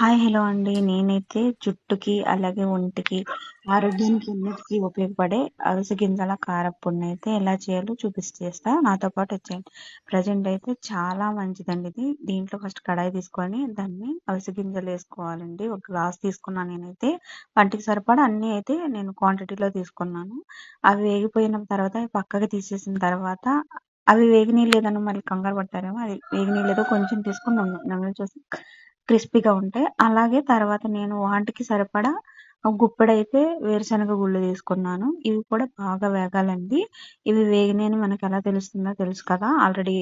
Hi hello అండి. నేనైతే జుట్టుకి అలాగే ఒంటికి ఆరోగ్యానికి అన్నిటికీ ఉపయోగపడే అవిసె గింజల కారప్పొడిని అయితే ఎలా చేయాలో చూపిస్తేస్తా నాతో పాటు వచ్చేయండి. ప్రజెంట్ అయితే చాలా మంచిదండి ఇది. దీంట్లో ఫస్ట్ కడాయి తీసుకొని దాన్ని అవిసె గింజలు వేసుకోవాలండి. ఒక గ్లాస్ తీసుకున్నాను నేనైతే. వంటికి సరిపడా అన్నీ అయితే నేను క్వాంటిటీలో తీసుకున్నాను. అవి వేగిపోయిన తర్వాత పక్కకి తీసేసిన తర్వాత అవి వేగినీ లేదని మళ్ళీ కంగారు పడతారేమో అది వేగినీ ఏదో కొంచెం తీసుకుని నమ్మ చూసి క్రిస్పీగా ఉంటాయి. అలాగే తర్వాత నేను వాటికి సరిపడా గుప్పెడైతే వేరుశనగ గుళ్ళు తీసుకున్నాను. ఇవి కూడా బాగా వేగాలండి. ఇవి వేగినని మనకు ఎలా తెలుస్తుందో తెలుసు కదా. ఆల్రెడీ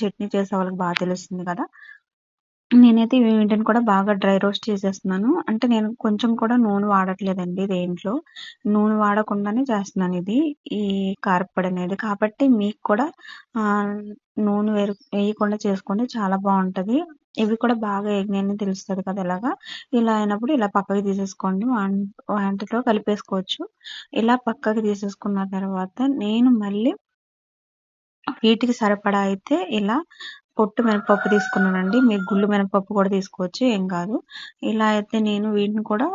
చట్నీ చేసే వాళ్ళకి బాగా తెలుస్తుంది కదా. నేనైతే వీటిని కూడా బాగా డ్రై రోస్ట్ చేసేస్తున్నాను. అంటే నేను కొంచెం కూడా నూనె వాడట్లేదండి దేంట్లో. నూనె వాడకుండానే చేస్తున్నాను ఇది ఈ కారపొడి అనేది. కాబట్టి మీకు కూడా నూనె వేరు వేయకుండా చేసుకోండి. చాలా బాగుంటుంది. ఇవి కూడా బాగా ఎగినాయని తెలుస్తుంది కదా ఇలాగా ఇలా అయినప్పుడు ఇలా పక్కకి తీసేసుకోండి. వాటిలో కలిపేసుకోవచ్చు. ఇలా పక్కకి తీసేసుకున్న తర్వాత నేను మళ్ళీ వీటికి సరిపడా అయితే ఇలా పొట్టు మినపప్పు తీసుకున్నానండి. మీరు గుళ్ళు మినపప్పు కూడా తీసుకోవచ్చు ఏం కాదు. ఇలా అయితే నేను వీటిని కూడా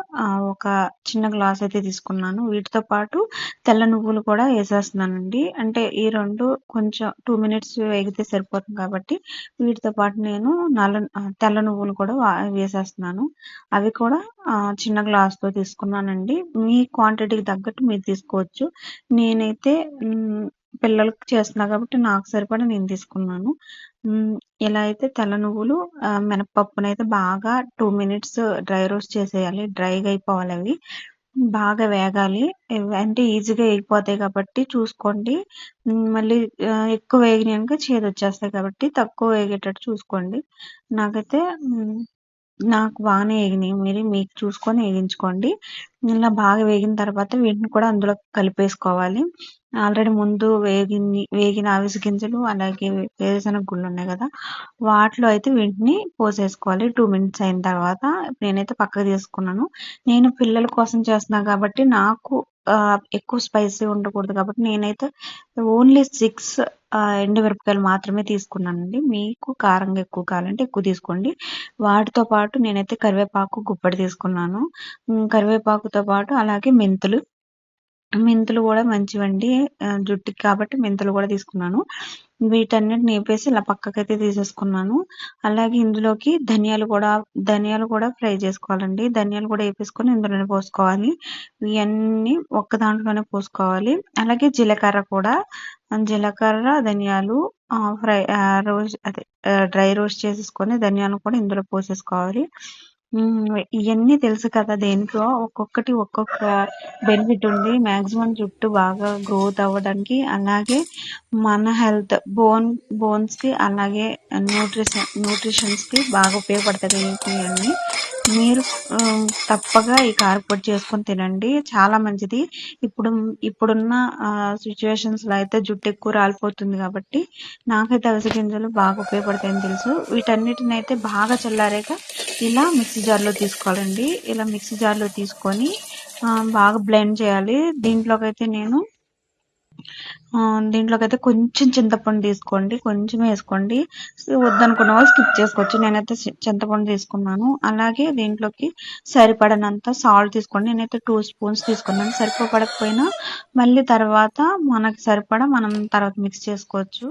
ఒక చిన్న గ్లాస్ అయితే తీసుకున్నాను. వీటితో పాటు తెల్ల నువ్వులు కూడా వేసేస్తున్నానండి. అంటే ఈ రెండు కొంచెం టూ మినిట్స్ వేగితే సరిపోతుంది కాబట్టి వీటితో పాటు నేను నల్ల తెల్ల నువ్వులు కూడా వేసేస్తున్నాను. అవి కూడా చిన్న గ్లాస్తో తీసుకున్నానండి. మీ క్వాంటిటీకి తగ్గట్టు మీరు తీసుకోవచ్చు. నేనైతే పిల్లలకు చేస్తున్నా కాబట్టి నాకు సరిపడా నేను తీసుకున్నాను. ఇలా అయితే తెల్ల నువ్వులు మినపప్పునైతే బాగా టూ మినిట్స్ డ్రై రోస్ట్ చేసేయాలి. డ్రైగా అయిపోవాలి అవి. బాగా వేగాలి. అంటే ఈజీగా వేగిపోతాయి కాబట్టి చూసుకోండి. మళ్ళీ ఎక్కువ వేగినాక చేదు వచ్చేస్తాయి కాబట్టి తక్కువ వేగేటట్టు చూసుకోండి. నాకైతే నాకు బాగానే వేగినాయి మీరు మీకు చూసుకొని వేగించుకోండి ఇలా బాగా వేగిన తర్వాత వీటిని కూడా అందులో కలిపేసుకోవాలి. ఆల్రెడీ ముందు వేగింది వేగిన అవిసె గింజలు అలాగే వేరుశనగ గుళ్ళు ఉన్నాయి కదా వాటిలో అయితే వీటిని పోసేసుకోవాలి. టూ మినిట్స్ అయిన తర్వాత నేనైతే పక్కకు తీసుకున్నాను. నేను పిల్లల కోసం చేస్తున్నాను కాబట్టి నాకు ఎక్కువ స్పైసీ ఉండకూడదు కాబట్టి నేనైతే ఓన్లీ సిక్స్ ఎండుమిరపకాయలు మాత్రమే తీసుకున్నానండి. మీకు కారంగా ఎక్కువ కావాలంటే ఎక్కువ తీసుకోండి. వాటితో పాటు నేనైతే కరివేపాకు గుప్పడి తీసుకున్నాను. కరివేపాకుతో పాటు అలాగే మెంతులు. మెంతులు కూడా మంచివండి. జుట్టుకి కాబట్టి మెంతులు కూడా తీసుకున్నాను. వీటన్నిటిని వేపేసి ఇలా పక్కకైతే తీసేసుకున్నాను. అలాగే ఇందులోకి ధనియాలు కూడా ధనియాలు కూడా ఫ్రై చేసుకోవాలండి. ధనియాలు కూడా వేపేసుకొని ఇందులోనే పోసుకోవాలి. ఇవన్నీ ఒక్క దాంట్లోనే పోసుకోవాలి. అలాగే జీలకర్ర కూడా. జీలకర్ర ధనియాలు ఫ్రై రోస్ట్ అదే డ్రై రోస్ట్ చేసేసుకొని ధనియాలు కూడా ఇందులో పోసేసుకోవాలి. ఇవన్నీ తెలుసు కదా దేనికో ఒక్కొక్కటి ఒక్కొక్క బెనిఫిట్ ఉంది. మాక్సిమం జుట్టు బాగా గ్రోత్ అవ్వడానికి అలాగే మన హెల్త్ బోన్ బోన్స్కి అలాగే న్యూట్రిషన్ న్యూట్రిషన్స్కి బాగా ఉపయోగపడుతుంది ఇవన్నీ మీరు తప్పగా ఈ కారపొడి చేసుకొని తినండి. చాలా మంచిది. ఇప్పుడు ఇప్పుడున్న సిచ్యువేషన్స్లో అయితే జుట్టు ఎక్కువ రాలిపోతుంది కాబట్టి నాకైతే అవిసె గింజలు బాగా ఉపయోగపడతాయని తెలుసు. వీటన్నిటిని అయితే బాగా చల్లారాక ఇలా మిక్సీ జార్లో తీసుకోవాలండి. ఇలా మిక్సీ జార్లో తీసుకొని బాగా బ్లెండ్ చేయాలి. దీంట్లోకి అయితే నేను దీంట్లోకైతే కొంచెం చింతపండు తీసుకోండి. కొంచెం వేసుకోండి. వద్దనుకున్న వాళ్ళు స్కిప్ చేసుకోవచ్చు. నేనైతే చింతపండు తీసుకున్నాను. అలాగే దీంట్లోకి సరిపడనంత సాల్ట్ తీసుకోండి. నేనైతే టూ స్పూన్స్ తీసుకున్నాను. సరిపోపడకపోయినా మళ్ళీ తర్వాత మనకి సరిపడా మనం తర్వాత మిక్స్ చేసుకోవచ్చు.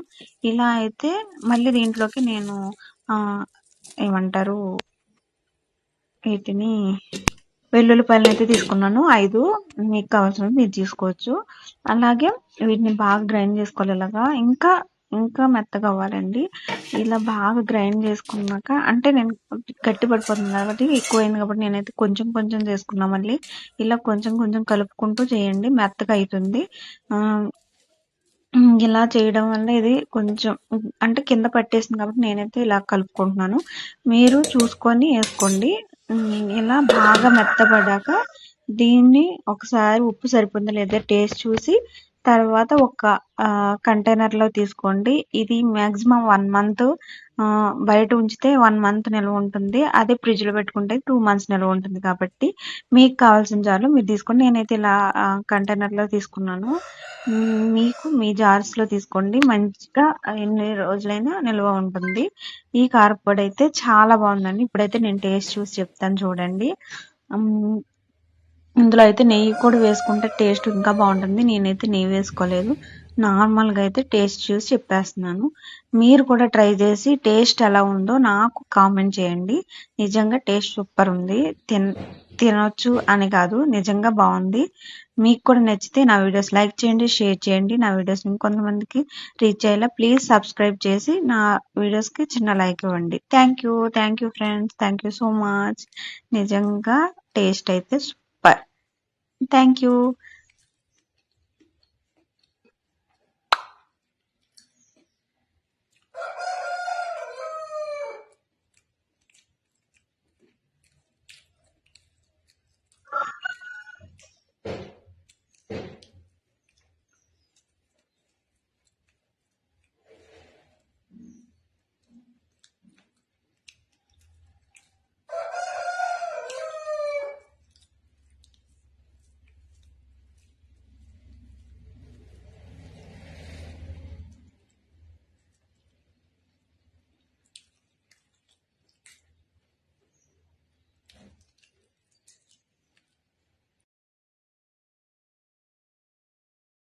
ఇలా అయితే మళ్ళీ దీంట్లోకి నేను ఏమంటారు వీటిని వెల్లుల్లిపాయలను అయితే తీసుకున్నాను. ఐదు మీకు కావాల్సినవి మీరు తీసుకోవచ్చు. అలాగే వీటిని బాగా గ్రైండ్ చేసుకోవాలి ఇలాగా. ఇంకా ఇంకా మెత్తగా అవ్వాలండి. ఇలా బాగా గ్రైండ్ చేసుకున్నాక అంటే నేను గట్టి పడిపోతుంది కాబట్టి ఎక్కువైంది కాబట్టి నేనైతే కొంచెం కొంచెం చేసుకున్నా మళ్ళీ. ఇలా కొంచెం కొంచెం కలుపుకుంటూ చేయండి. మెత్తగా అవుతుంది ఇలా చేయడం వల్ల ఇది కొంచెం అంటే కింద పట్టేసింది కాబట్టి నేనైతే ఇలా కలుపుకుంటున్నాను. మీరు చూసుకొని వేసుకోండి. ఇలా బాగా మెత్తబడ్డాక దీన్ని ఒకసారి ఉప్పు సరిపోతుందా లేదా టేస్ట్ చూసి తర్వాత ఒక కంటైనర్లో తీసుకోండి. ఇది మ్యాక్సిమం వన్ మంత్ బయట ఉంచితే వన్ మంత్ నిల్వ ఉంటుంది. అదే ఫ్రిడ్జ్లో పెట్టుకుంటే టూ మంత్స్ నిల్వ ఉంటుంది కాబట్టి మీకు కావాల్సిన జార్లు మీరు తీసుకోండి. నేనైతే ఇలా కంటైనర్లో తీసుకున్నాను. మీకు మీ జార్స్లో తీసుకోండి. మంచిగా ఎన్ని రోజులైనా నిల్వ ఉంటుంది. ఈ కారపొడి అయితే చాలా బాగుందండి. ఇప్పుడైతే నేను టేస్ట్ చూసి చెప్తాను చూడండి. ఇందులో అయితే నెయ్యి కూడా వేసుకుంటే టేస్ట్ ఇంకా బాగుంటుంది. నేనైతే నెయ్యి వేసుకోలేదు. నార్మల్గా అయితే టేస్ట్ చూసి చెప్పేస్తున్నాను. మీరు కూడా ట్రై చేసి టేస్ట్ ఎలా ఉందో నాకు కామెంట్ చేయండి. నిజంగా టేస్ట్ సూపర్ ఉంది. తిన్ తినొచ్చు అని కాదు నిజంగా బాగుంది. మీకు కూడా నచ్చితే నా వీడియోస్ లైక్ చేయండి షేర్ చేయండి. నా వీడియోస్ ఇంకొంతమందికి రీచ్ అయ్యేలా ప్లీజ్ సబ్స్క్రైబ్ చేసి నా వీడియోస్కి చిన్న లైక్ ఇవ్వండి. Thank you thank you friends. Thank you so much. నిజంగా టేస్ట్ అయితే సూపర్. Thank you.